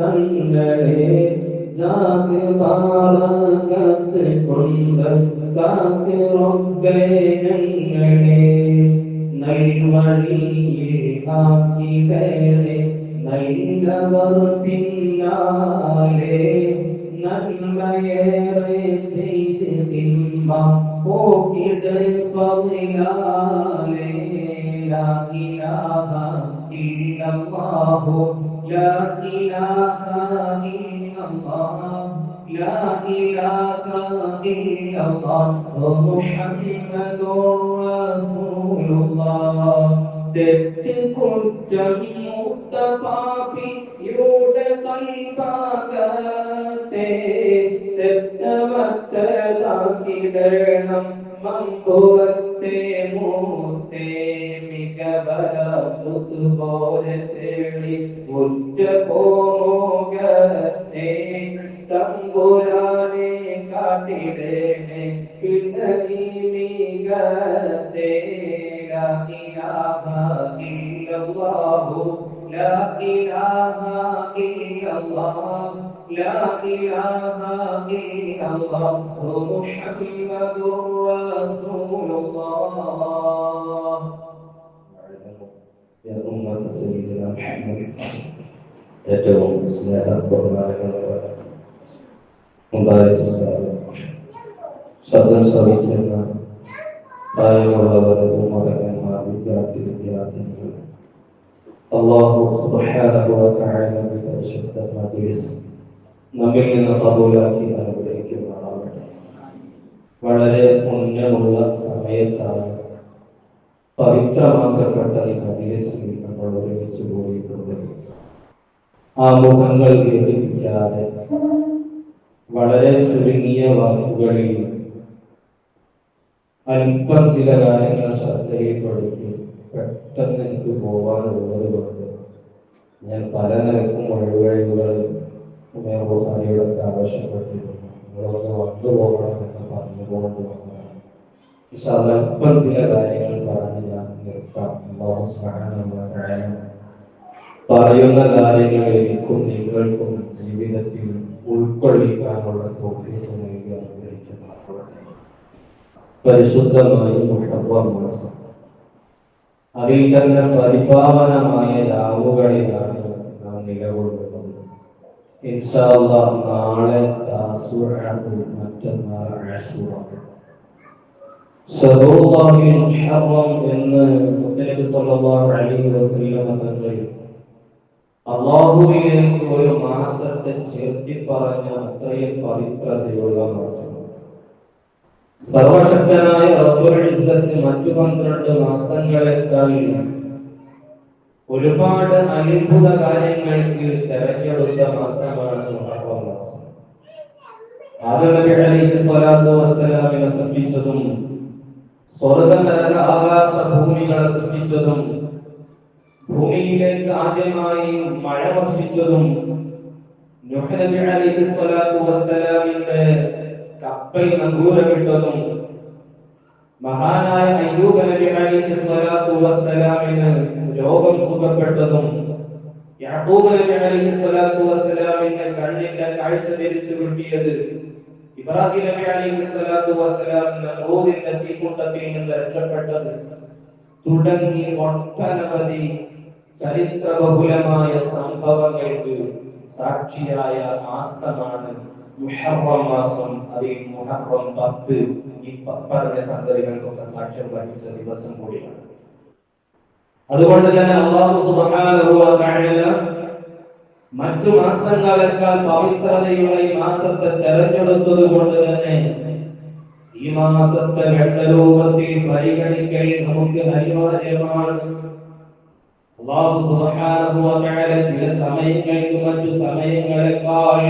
തങ്ങളെ ജാതി ബാറകത്ത് കൊണ്ട് കാത്ത് റബ്ബേ ഞങ്ങളെ. നൽവഴിയിൽ ആക്കി കയറി നല്ലവർ പിന്നാലെ. നന്മയേറെ ചെയ്ത് തിന്മ പോക്കിട് പതിനാലെ ലാ ഇലാഹ ഇല്ലല്ലാഹു ലാ ഇലാഹ ഇല്ലല്ലാഹ് لا إله إلا الله محمد رسول الله തെറ്റുകുറ്റം മുത്തപാപിയുടെ കൽഭാഗത്തെ തെറ്റമറ്റതാക്കിടണം മമ്പുറത്തെ മൂത്തെ മികവര പോലെ തേടി ഉറ്റ പോകത്തെ തമ്പുരാനെ കാട്ടിടേണേ. പിന്നീ മികത്തെ ലാ ഇലാഹ ഇല്ലല്ലാഹു ലാ ഇലാഹ ഇല്ലല്ലാഹ് ലാ ഇലാഹ ഇല്ലല്ലാഹു മുഹമ്മദുർ الله يا أمة سيدنا محمد تدعو بسم الرحمن الرحيم Kembali sesuatu Sadar sawijana Ayah walaupun umat yang mati Jati jati Allah subhanahu wa ta'ala Kita syukur majlis Namin yang qabulaki Namin വളരെ പുണ്യമുള്ള സമയത്താണ് പവിത്രമാക്കപ്പെട്ട ഈ മജ്ലിസിൽ നമ്മൾ ഒരുമിച്ച് പോയിട്ടുണ്ട് ആ മുഖങ്ങൾ ദീർഘിപ്പിക്കാതെ വളരെ ചുരുങ്ങിയ വാക്കുകളിൽ അല്പം ചില കാര്യങ്ങൾ ശ്രദ്ധയിൽപ്പെടുത്തി പെട്ടെന്ന് എനിക്ക് പോകാനുള്ളത് കൊണ്ട് ഞാൻ പല നിലക്കും ഒഴിവഴിവുകൾ ആവശ്യപ്പെട്ടിരുന്നു. നിങ്ങളൊന്ന് വന്നു പോകണമെന്ന് അതല്പം ചില കാര്യങ്ങൾ പറഞ്ഞ് പറയുന്ന കാര്യങ്ങൾ എനിക്കും നിങ്ങൾക്കും ജീവിതത്തിൽ ഉൾക്കൊള്ളിക്കാനുള്ള സൗകര്യം നൽകി അതിൽ തന്നെ പരിപാവനമായ രാവുകളിലാണ് നാം നിലകൊള്ളുന്നത്. ഇൻഷാല്ല നാളെ മറ്റന്നാൾ ഷഹറുല്ലാഹിൽ മുഹറം എന്ന് മുത്തനബി സല്ലല്ലാഹു അലൈഹി വസല്ലം തങ്ങൾ അള്ളാഹുവിലേക്ക് ഒരു മാസത്തെ ചേർത്തി പറഞ്ഞ അത്രയും പവിത്രതയുള്ള മാസം. സർവശക്തനായ റബ്ബുൽ ഇസ്സത്ത് മറ്റു പന്ത്രണ്ട് മാസങ്ങളെക്കാൾ ഒരുപാട് അത്ഭുത കാര്യങ്ങൾക്ക് തെരഞ്ഞെടുത്ത മാസമാണ് മുഹറം മാസം. ആദം നബി സ്വർഗ തരുന്ന ആകാശ ഭൂമികളെ സൃഷ്ടിച്ചതും ഭൂമിയിലേക്ക് ആദ്യമായി മഴ വർഷിച്ചതും വസ്സലാമിന്റെ കപ്പൽ നങ്കൂരമിട്ടതും മഹാനായ അയ്യൂബ് നബി അലൈഹി സ്വലാത്തു വസ്സലാമിന് രോഗം സുഖപ്പെട്ടതും യാക്കൂബ് നബി അലൈഹി സ്വലാത്തു വസ്സലാമിന് കണ്ണിന്റെ കാഴ്ച തിരിച്ചു കിട്ടിയത് ഇബ്രാഹിം നബി അലൈഹി സ്വലാത്തു വസ്സലാം നമ്രൂദിന്റെ തീക്കൂട്ടത്തിൽ നിന്ന് രക്ഷപ്പെട്ടത് തുടങ്ങി ഒട്ടനവധി ചരിത്രബഹുലമായ സംഭവങ്ങൾക്ക് സാക്ഷിയായ മാസമാണ് മുഹറം മാസം. അതിൽ മുഹറം പത്ത്. ഈ പറഞ്ഞ സംഗതികൾക്കൊക്കെ സാക്ഷ്യം വഹിച്ച ദിവസം കൂടിയാണ്. അതുകൊണ്ട് തന്നെ അള്ളാഹു സുബ്ഹാനഹു വ തആല മറ്റു മാസങ്ങളെക്കാൾ പവിത്രതയുള്ള ഈ മാസത്തെ തെരഞ്ഞെടുത്തത് കൊണ്ട് തന്നെ ഈ മാസത്തെ രണ്ടരൂപത്തിൽ പരിഗണിക്കൽ നമുക്ക് അനിവാര്യമാണ്. അള്ളാഹു സുബ്ഹാനഹു വ തആല ചില സമയങ്ങൾക്ക് മറ്റു സമയങ്ങളെക്കാൾ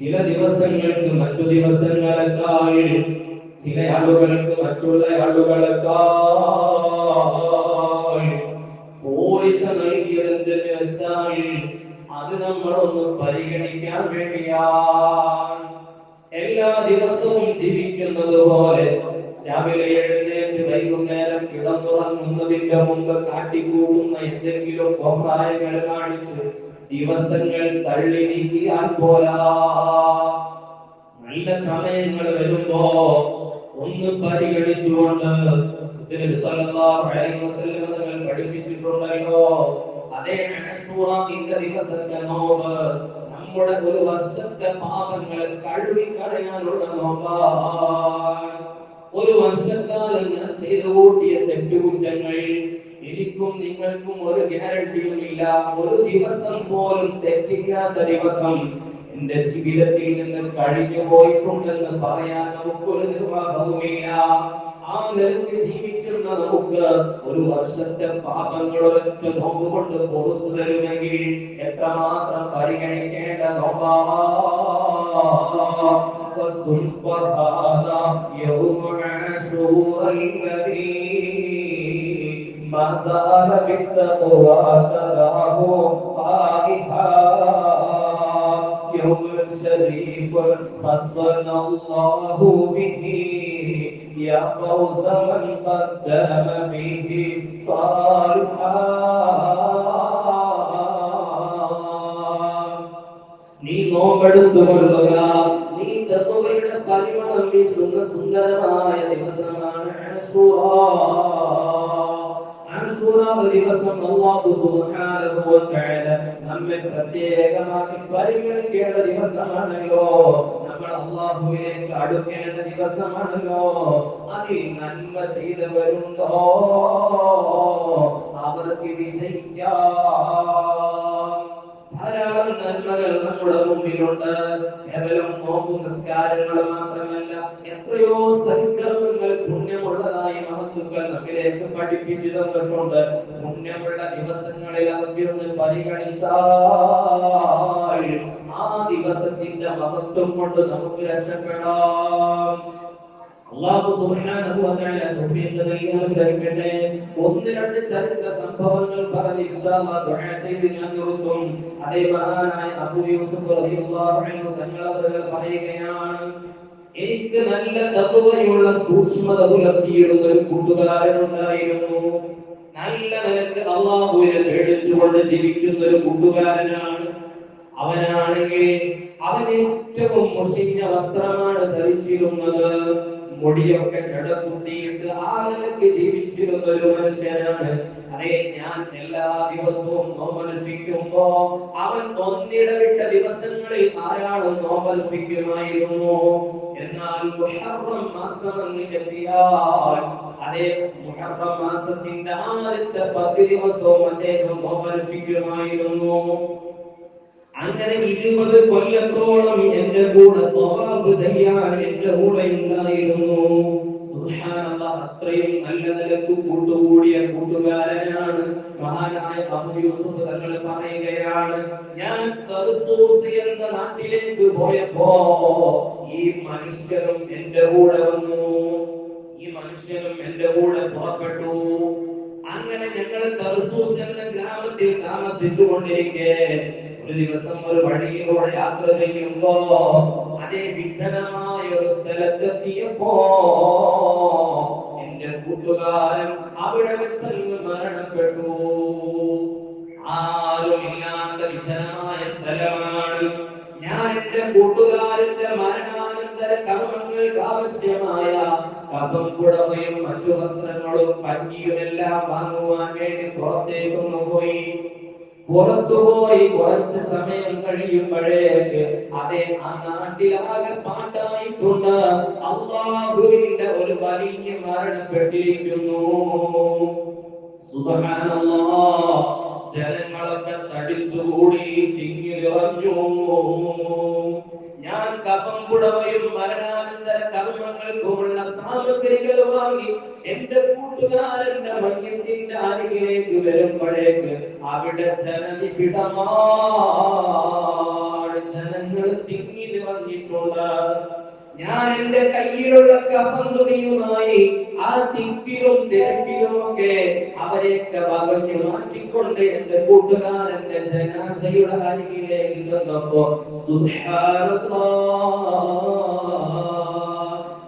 ചില ദിവസങ്ങൾക്ക് മറ്റു ദിവസങ്ങളെക്കാൾ ചില ആളുകൾക്ക് മറ്റുള്ള ആളുകളെക്കാൾ പോരിശ നൽകിയതെന്തെന്ന് വെച്ചാൽ അത് നമ്മളൊന്ന് പരിഗണിക്കാൻ വേണ്ടിയാണ്. എല്ലാ ദിവസവും ജീവിക്കുന്നത് പോലെ രാവിലെ എഴുന്നേറ്റ് വൈകുന്നേരം കിടന്നുറങ്ങുന്നതിന്റെ മുമ്പ് കാട്ടിക്കൂടുന്ന എന്തെങ്കിലും കോപ്രായങ്ങൾ കാണിച്ച് ദിവസങ്ങൾ തള്ളി നീക്കിയാൽ പോരാ. നല്ല സമയങ്ങൾ വരുമ്പോ ഒന്ന് പരിഗണിച്ചുകൊണ്ട് പഠിപ്പിച്ചിട്ടുണ്ടല്ലോ. അതേ അശൂറാത്തിന്റെ ദിവസത്തെ നോമ്പ് നമ്മുടെ ഒരു വർഷത്തെ പാപങ്ങൾ കഴുകി കളയാനുള്ള നോമ്പാണ്. ഒരു വർഷക്കാലം ഞാൻ ചെയ്തു കൂട്ടിയ തെറ്റുകുറ്റങ്ങൾ എനിക്കും നിങ്ങൾക്കും ഒരു ഗ്യാരണ്ടിയും ഇല്ല ഒരു ദിവസം പോലും തെറ്റിക്കാത്ത ദിവസം എന്റെ ജീവിതത്തിൽ നിന്ന് കഴിഞ്ഞു പോയിട്ടുണ്ടെന്ന് പറയാൻ നമുക്കൊരു നിർവാഹവുമില്ല. ആ നിലയ്ക്ക് ജീവിക്കുന്ന നമുക്ക് ഒരു വർഷത്തെ പാപങ്ങൾ ഒറ്റ നോമ്പ് കൊണ്ട് പുറത്തു തരുമെങ്കിൽ എത്രമാത്രം പരിഗണിക്കേണ്ട നോമ്പാ الذي خصنا الله به يا فوز من قدم به صالحا நீ நோம்பெடுத்துகொள்வதா நீ தத்துவரிட பரிமளம் ആശൂറ ദിവസം അല്ലാഹു സുബ്ഹാനഹു വ തആല നമ്മെ പ്രത്യേകമാക്കി പരിഗണിക്കേണ്ട ദിവസമാണല്ലോ. നമ്മൾ അള്ളാഹുവിലേക്ക് അടുക്കേണ്ട ദിവസമാണല്ലോ. അതിൽ നന്മ ചെയ്തവരുണ്ടോ? അവർക്ക് വിജയിക്കാം. ധാരാളം നന്മകൾ നമ്മുടെ മുമ്പിലുണ്ട്. കേവലം നോമ്പു നിസ്കാരങ്ങൾ മാത്രമല്ല എത്രയോ സൽക്കർമ്മങ്ങൾ പുണ്യമുള്ളതായി മഹത്തുക്കൾ നമ്മിലേക്ക് പഠിപ്പിച്ചു തന്നിട്ടുണ്ട്. പുണ്യമുള്ള ദിവസങ്ങളിൽ അതൊന്ന് പരിഗണിച്ചാൽ ആ ദിവസത്തിന്റെ മഹത്വം കൊണ്ട് നമുക്ക് രക്ഷപ്പെടാം. അള്ളാഹു തആല തൗഫീഖ് നൽകി അനുഗ്രഹിക്കട്ടെ ഒന്ന് രണ്ട് ചരിത്ര സംഭവങ്ങൾ പറഞ്ഞ് അല്ലാഹ് ദുആ ചെയ്ത് ഞാൻ നിർത്തും അതേ മഹാനായ അബൂ യൂസുഫ് റളിയല്ലാഹു അൻഹു തങ്ങൾ പറയുകയാണ് എനിക്ക് നല്ല തത്വയുള്ള സൂക്ഷ്മത പുലർത്തിയിരുന്ന ഒരു കൂട്ടുകാരൻ ഉണ്ടായിരുന്നു. നല്ല നിലയ്ക്ക് അള്ളാഹുവിനെ പേടിച്ചുകൊണ്ട് ജീവിക്കുന്ന ഒരു കൂട്ടുകാരനാണ്. അവനാണെങ്കിൽ അവൻ ഏറ്റവും മുഷിഞ്ഞ വസ്ത്രമാണ് ധരിച്ചിരുന്നത്. മുടിയൊക്കെ കിടക്കുത്തിയിട്ട് ആകലൊക്കെ ജീവിച്ചിരുന്ന ഒരു മനുഷ്യനാണ്. അതേ ഞാൻ എല്ലാ ദിവസവും നോമ്പനുഷ്ഠിക്കുമ്പോ അവൻ ഒന്നിടവിട്ട ദിവസങ്ങളിൽ ധാരാളം നോമ്പനുഷ്ഠിക്കുമായിരുന്നു എന്നാൽ മുഹറം മാസം എത്തിയാൽ അതേ മുഹറം മാസത്തിന്റെ ആദ്യത്തെ പത്ത് ദിവസവും അദ്ദേഹം നോമനുഷ്ഠിക്കുമായിരുന്നു അങ്ങനെ ഇരുപത് കൊല്ലത്തോളം എന്റെ കൂടെ തൊവാബ് ചെയ്യാൻ എന്റെ കൂടെ ഉണ്ടായിരുന്നു. അത്രയും നല്ല നിലയ്ക്ക് കൂട്ടുകൂടിയ കൂട്ടുകാരനാണ്. മഹാനായ അബൂ തങ്ങൾ പറയുകയാണ് ഞാൻ എന്ന നാട്ടിലേക്ക് പോയപ്പോ ഈ മനുഷ്യരും എന്റെ കൂടെ വന്നു. ഈ മനുഷ്യനും എന്റെ കൂടെ പുറപ്പെട്ടു. അങ്ങനെ ഞങ്ങൾ തർസൂസ് എന്ന ഗ്രാമത്തിൽ താമസിച്ചുകൊണ്ടിരിക്കെ. ഒരു ദിവസം ഒരു വഴിയിലൂടെ യാത്ര ചെയ്യുമ്പോ അതേ വിജനമായ ഒരു സ്ഥലത്തെത്തിയപ്പോ എന്റെ കൂട്ടുകാരൻ അവിടെ വെച്ചങ്ങ് മരണപ്പെട്ടു. ആരുമില്ലാത്ത വിജനമായ സ്ഥലമാണ്. ഞാൻ എന്റെ കൂട്ടുകാരന്റെ മരണാനന്തര കർമ്മങ്ങൾക്ക് ആവശ്യമായ കഥം കുടവയും മറ്റു വസ്ത്രങ്ങളും പഞ്ഞിയുമെല്ലാം വാങ്ങുവാൻ വേണ്ടി പുറത്തേക്കൊന്നു പോയി. പുറത്തുപോയി കുറച്ച് സമയം കഴിയുമ്പോഴേക്ക് അതേ ആ നാട്ടിലാകെ പാട്ടായിട്ടുണ്ട്. അള്ളാഹുവിന്റെ ഒരു വലിയ മരണപ്പെട്ടിരിക്കുന്നു. ജനങ്ങളൊക്കെ തടിച്ചുകൂടി തിങ്ങിലിറഞ്ഞു ഞാൻ കപം പുടവയും മരണാനന്തര കർമ്മങ്ങൾക്കുമുള്ള സാമഗ്രികൾ വാങ്ങി എന്റെ കൂട്ടുകാരന്റെ മയ്യത്തിന്റെ അരികിലേക്ക് വരുമ്പോഴേക്ക് അവിടെ ജനനിബിഡമാണ് ജനങ്ങൾ തിങ്ങി നിറഞ്ഞിട്ടുണ്ട്. ഞാൻ എന്റെ കയ്യിലുള്ള കപ്പം തുണിയുമായി ആ തിക്കിലും തിരക്കിലും ഒക്കെ അവരെയൊക്കെ വകഞ്ഞു മാറ്റിക്കൊണ്ട് എന്റെ കൂട്ടുകാരന്റെ ജനാസയുടെ അരികിലേക്ക് ചെന്നപ്പോ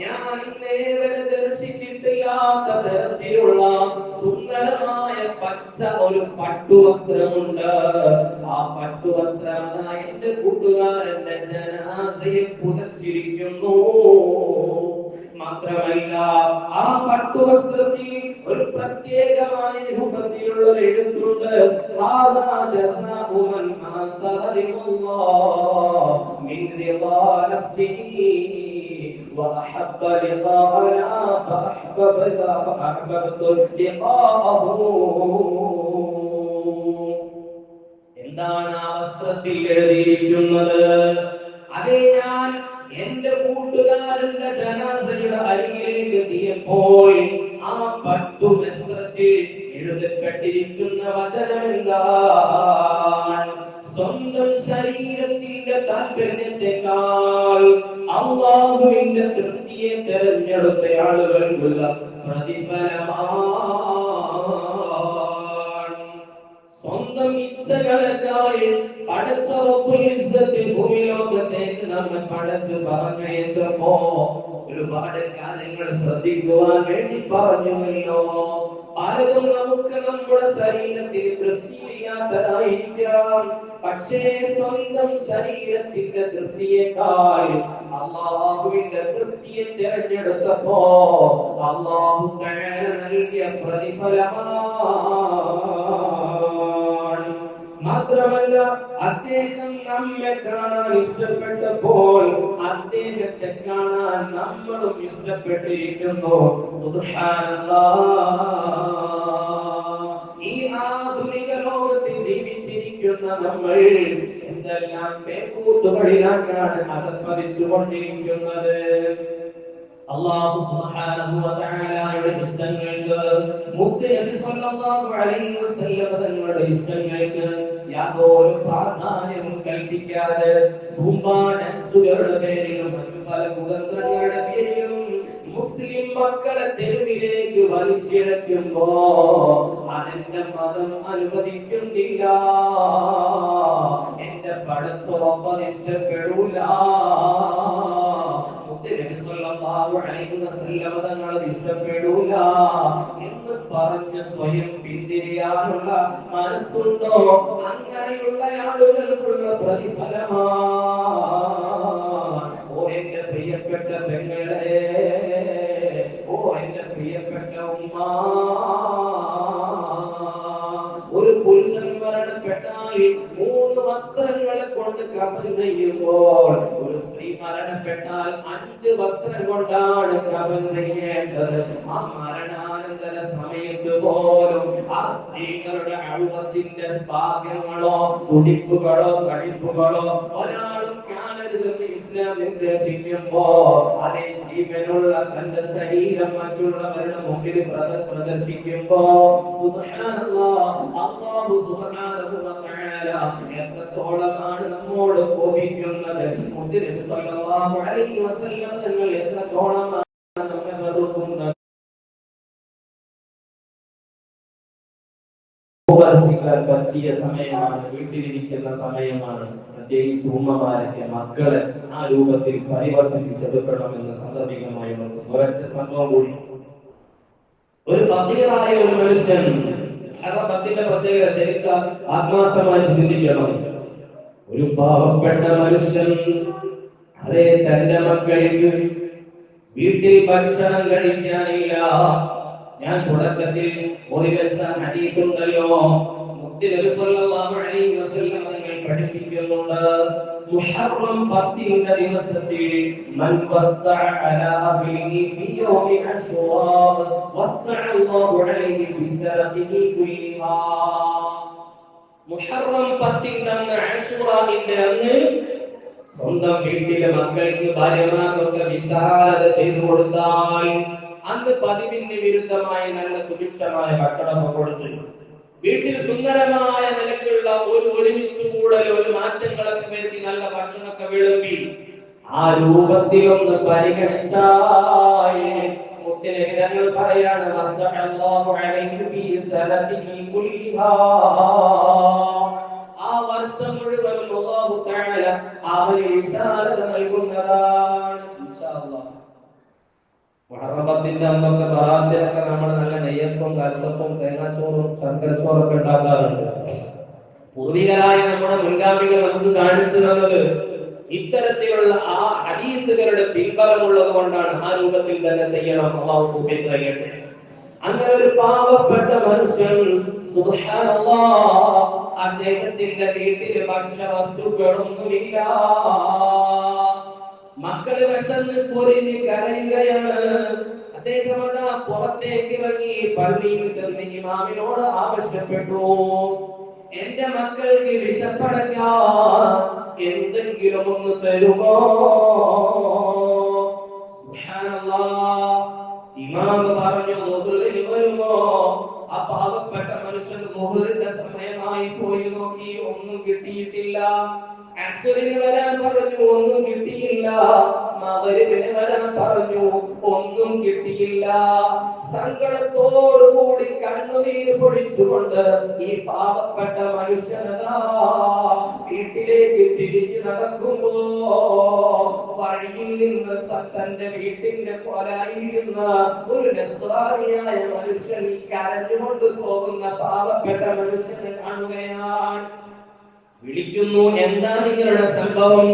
ഞാൻ ഇന്നേ ദർശിച്ചിട്ടില്ലാത്ത തരത്തിലുള്ള സുന്ദരമായ പച്ച ഒരു പട്ടുവസ്ത്രമുണ്ട്. ആ പട്ടുവസ്ത്രം അതാ എന്റെ കൂട്ടുകാരന്റെ ജനാസയെ പുതച്ചിരിക്കുന്നു. മാത്രമല്ല ആ പട്ടുവസ്ത്രത്തിൽ ഒരു പ്രത്യേകമായ രൂപത്തിലുള്ള ഒരു എഴുത്തുണ്ട്. وأحب لقاءنا فأحببت فأحببت لقاءه എന്താണ് ആ വസ്ത്രത്തിൽ എഴുതിയിരിക്കുന്നത് അതേ ഞാൻ എന്റെ കൂട്ടുകാരന്റെ ജനാസയുടെ അരികിലേക്ക് എത്തിയപ്പോൾ ആ പട്ടു വസ്ത്രത്തിൽ എഴുതപ്പെട്ടിരിക്കുന്ന വചനം എന്താണ് സ്വന്തം ശരീരത്തിന്റെ താല്പര്യത്തെക്കാൾ അള്ളാഹുവിന്റെ തൃപ്തിയെ തെരഞ്ഞെടുത്ത ആളുകൾക്കുള്ള പ്രതിഫലമാണ്. ഒരുപാട് കാര്യങ്ങൾ ശ്രദ്ധിക്കുവാൻ വേണ്ടി പറഞ്ഞുവല്ലോ. പലതും നമുക്ക് നമ്മുടെ ശരീരത്തിന് തൃപ്തിയില്ലാത്തതായിരിക്കാം പക്ഷേ സ്വന്തം ശരീരത്തിന്റെ തൃപ്തിയേക്കാൾ അള്ളാഹുവിന്റെ തൃപ്തിയെ തിരഞ്ഞെടുത്തപ്പോ അള്ളാഹു തആല നൽകിയ പ്രതിഫലമാണ്. മാത്രമല്ല അദ്ദേഹം നമ്മെ കാണാൻ ഇഷ്ടപ്പെട്ടപ്പോൾ അദ്ദേഹത്തെ കാണാൻ നമ്മളും ഇഷ്ടപ്പെട്ടിരിക്കുന്നു. സുബ്ഹാനല്ലാഹ്. ഈ ആധുനിക എന്തെല്ലാം സുബ്ഹാനഹു ഇഷ്ടങ്ങൾക്ക് മുത്ത് നബി അലൈഹി തങ്ങളുടെ കൽപ്പിക്കാതെ മറ്റു പല കുതന്ത്രങ്ങളുടെ പേരിലും മക്കളെ തെരുവിലേക്ക് വലിച്ചിഴക്കുമ്പോ അതെന്റെ മതം അനുവദിക്കുന്നില്ല. എന്റെ പടച്ചുറപ്പത് ഇഷ്ടപ്പെടൂല തങ്ങളത് ഇഷ്ടപ്പെടൂല എന്ന് പറഞ്ഞ് സ്വയം പിന്തിരിയാനുള്ള മനസ്സുണ്ടോ? അങ്ങനെയുള്ള ആളുകൾക്കുള്ള പ്രതിഫലമാണ് ഓ എന്റെ പ്രിയപ്പെട്ട പെങ്ങളെ പുരുഷൻ മരണപ്പെട്ടാൽ മൂന്ന് വസ്ത്രങ്ങളെ കൊണ്ട് കബൽ നെയ്യുമ്പോൾ ഒരു സ്ത്രീ മരണപ്പെട്ടാൽ അഞ്ച് വസ്ത്രം കൊണ്ടാണ് കബൽ ചെയ്യേണ്ടത് ആ മരണാനന്തര സമയത്ത് പോലും ആ സ്ത്രീകളുടെ അഴുവത്തിന്റെ ഭാഗ്യങ്ങളോ തുടിപ്പുകളോ കഴിപ്പുകളോ ഒരാളും കാണരുതെന്ന് ഇസ്ലാം അതേ ജീവനുള്ള തന്റെ ശരീരം മറ്റുള്ളവരുടെ മുമ്പിൽ പ്രദ- പ്രദർശിക്കുമ്പോ എത്രത്തോളമാണ് നമ്മോട് കോപിക്കുന്നത്? സ്വല്ലല്ലാഹു അലൈഹി വസല്ലം തങ്ങൾ എത്രത്തോളമാണ് ഉപവസിക്കാൻ പറ്റിയ സമയമാണ് വീട്ടിലിരിക്കുന്ന സമയമാണ്. പ്രത്യേകിച്ച് ഉമ്മമാരൊക്കെ മക്കളെ ആ രൂപത്തിൽ പരിവർത്തിപ്പിച്ചെടുക്കണമെന്ന് സന്ദർഭികമായി. ഒരൊറ്റ സംഭവം കൂടി. ഒരു പതികരായ ഒരു മനുഷ്യൻ ഹറബത്തിന്റെ പ്രത്യേകത ശരിക്കും ആത്മാർത്ഥമായി ചിന്തിക്കണം. ഒരു പാവപ്പെട്ട മനുഷ്യൻ അതേ തന്റെ മക്കൾക്ക് വീട്ടിൽ ഭക്ഷണം കഴിക്കാനില്ല. ഞാൻ തുടക്കത്തിൽ ഓതി വെച്ച ഹദീസുണ്ടല്ലോ. തങ്ങൾ പഠിപ്പിക്കുന്നുണ്ട് മുഹറം പത്തിന്റെ ദിവസത്തിൽ മൻ വസ്സഅ അലാ അഹ്ലിഹി യൗമി അശ്വാ വസ്സഅ അല്ലാഹു അലൈഹി ഫി സറഖിഹി മുഹറം പത്തിന്റെ അന്ന് അന്ന് സ്വന്തം വീട്ടിലെ മക്കൾക്ക് ഭാര്യമാർക്കൊക്കെ വിശാലത ചെയ്തു കൊടുത്താൽ അന്ന് പതിവിന് വിരുദ്ധമായി നല്ല സുഭിക്ഷമായ ഭക്ഷണം കൊടുത്ത് വീട്ടിൽ സുന്ദരമായ നിലക്കുള്ള ഒരു ഒരുമിച്ച് കൂടൽ ഒരു മാറ്റങ്ങളൊക്കെ വരുത്തി നല്ല ഭക്ഷണമൊക്കെ വിളമ്പി ആ രൂപത്തിലൊന്ന് പരിഗണിച്ചാൽ മുത്തിനെ ഞങ്ങൾ പറയാണ് ആ വർഷം തആല അവന് വിശാലത നൽകുന്നതാണ് മുഹറബത്തിന്റെ അന്നൊക്കെ തറാത്തിലൊക്കെ നമ്മൾ നല്ല നെയ്യപ്പം കരുത്തപ്പം തേങ്ങാച്ചോറും ശർക്കരച്ചോറൊക്കെ ഉണ്ടാക്കാറുണ്ട്. പൂർവികരായ നമ്മുടെ മുൻഗാമികൾ നമുക്ക് കാണിച്ചു തന്നത് ഇത്തരത്തിലുള്ള ആ ഹദീസുകളുടെ പിൻബലമുള്ളത് കൊണ്ടാണ് ആ രൂപത്തിൽ തന്നെ ചെയ്യണം അള്ളാഹു നൽകട്ടെ. അങ്ങനെ ഒരു പാവപ്പെട്ട മനുഷ്യൻ അദ്ദേഹത്തിന്റെ വീട്ടിൽ ഭക്ഷ്യവസ്തുക്കളൊന്നുമില്ല മക്കൾ വശന്ന് പൊരിഞ്ഞ് കരയുകയാണ്. അദ്ദേഹം അതാ പുറത്തേക്ക് ഇറങ്ങി പള്ളിയിൽ ചെന്ന് ഇമാമിനോട് ആവശ്യപ്പെട്ടു. എന്റെ മക്കൾക്ക് വിശപ്പടക്കാൻ എന്തെങ്കിലും ഒന്ന് തരുമോ? സുബ്ഹാനല്ലാഹ്. ഇമാം പറഞ്ഞു മുഹറിന് വരുമോ? ആ പാവപ്പെട്ട മനുഷ്യൻ മുഹറിന്റെ സമയമായി പോയി നോക്കി ഒന്നും കിട്ടിയിട്ടില്ല. അസുരന് വരാൻ പറഞ്ഞു ഒന്നും കിട്ടിയില്ല. മകരിന് വരാൻ പറഞ്ഞു. ഒന്നും കിട്ടിയില്ല. സങ്കടത്തോടുകൂടി കണ്ണുനീര് പൊടിച്ചുകൊണ്ട് ഈ പാവപ്പെട്ട മനുഷ്യനതാ വീട്ടിലേക്ക് തിരിഞ്ഞു നടക്കുമ്പോ വഴിയിൽ നിന്ന് തന്റെ വീട്ടിന്റെ പോരായിരുന്ന ഒരു നസ്രാനിയായ മനുഷ്യൻ കരഞ്ഞുകൊണ്ട് പോകുന്ന പാവപ്പെട്ട മനുഷ്യനെ കാണുകയാണ്. വിളിക്കുന്നു എന്താ നിങ്ങളുടെ സംഭവം?